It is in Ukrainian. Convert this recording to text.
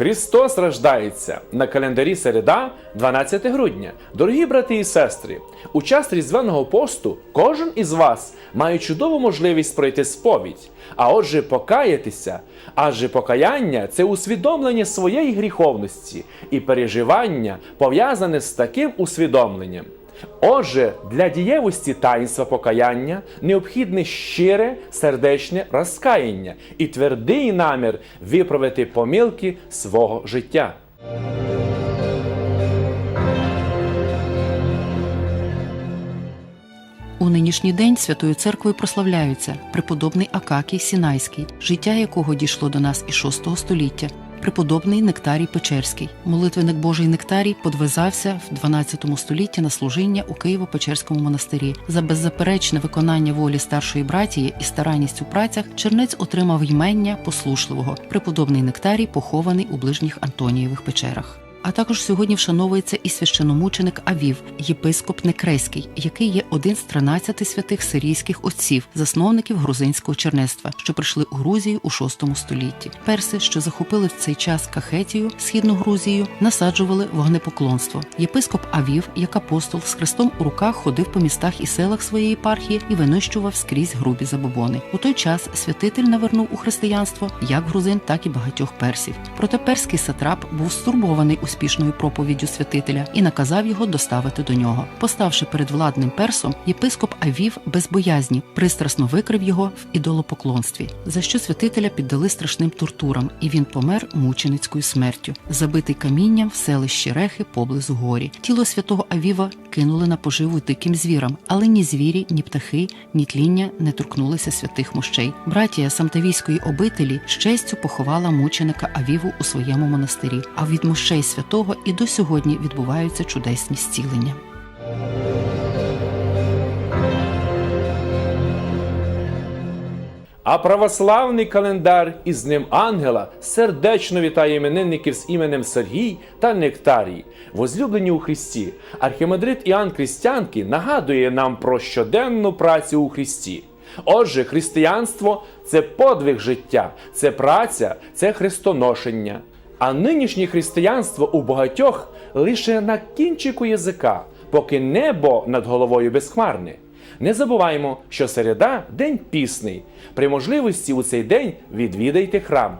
Христос рождається на календарі середа, 12 грудня. Дорогі брати і сестри, у час різдвяного посту кожен із вас має чудову можливість пройти сповідь, а отже, покаятися. Адже покаяння це усвідомлення своєї гріховності і переживання пов'язане з таким усвідомленням. Отже, для дієвості таїнства покаяння необхідне щире сердечне розкаяння і твердий намір виправити помилки свого життя. У нинішній день Святою Церквою прославляються преподобний Акакій Сінайський, життя якого дійшло до нас із VI століття, преподобний Нектарій Печерський. Молитвенник Божий Нектарій подвизався в 12 столітті на служіння у Києво-Печерському монастирі. За беззаперечне виконання волі старшої братії і старанність у працях чернець отримав ймення послушливого. Преподобний Нектарій похований у ближніх Антонієвих печерах. А також сьогодні вшановується і священомученик Авів, єпископ Некрейський, який є один з 13 святих сирійських отців, засновників грузинського чернецтва, що прийшли у Грузію у VI столітті. Перси, що захопили в цей час Кахетію, східну Грузію, насаджували вогнепоклонство. Єпископ Авів, як апостол з хрестом у руках, ходив по містах і селах своєї єпархії і винищував скрізь грубі забобони. У той час святитель навернув у християнство як грузин, так і багатьох персів. Проте перський сатрап був стурбований успішною проповіддю святителя і наказав його доставити до нього. Поставши перед владним персом, єпископ Авів без боязні пристрасно викрив його в ідолопоклонстві, за що святителя піддали страшним тортурам, і він помер мученицькою смертю, забитий камінням в селищі Рехи поблизу горі. Тіло святого Авіва кинули на поживу диким звірам, але ні звірі, ні птахи, ні тління не торкнулися святих мощей. Братія Самтавійської обителі з честю поховала мученика Авіву у своєму монастирі. А від мощей святого і до сьогодні відбуваються чудесні зцілення. А православний календар із Днем Ангела сердечно вітає іменинників з іменем Сергій та Нектарій, возлюблені у Христі. Архімандрит Іоанн Крістянки нагадує нам про щоденну працю у Христі. Отже, християнство це подвиг життя, це праця, це хрестоношення. А нинішнє християнство у багатьох лише на кінчику язика, поки небо над головою безхмарне. Не забуваймо, що середа день пісний. При можливості у цей день відвідайте храм.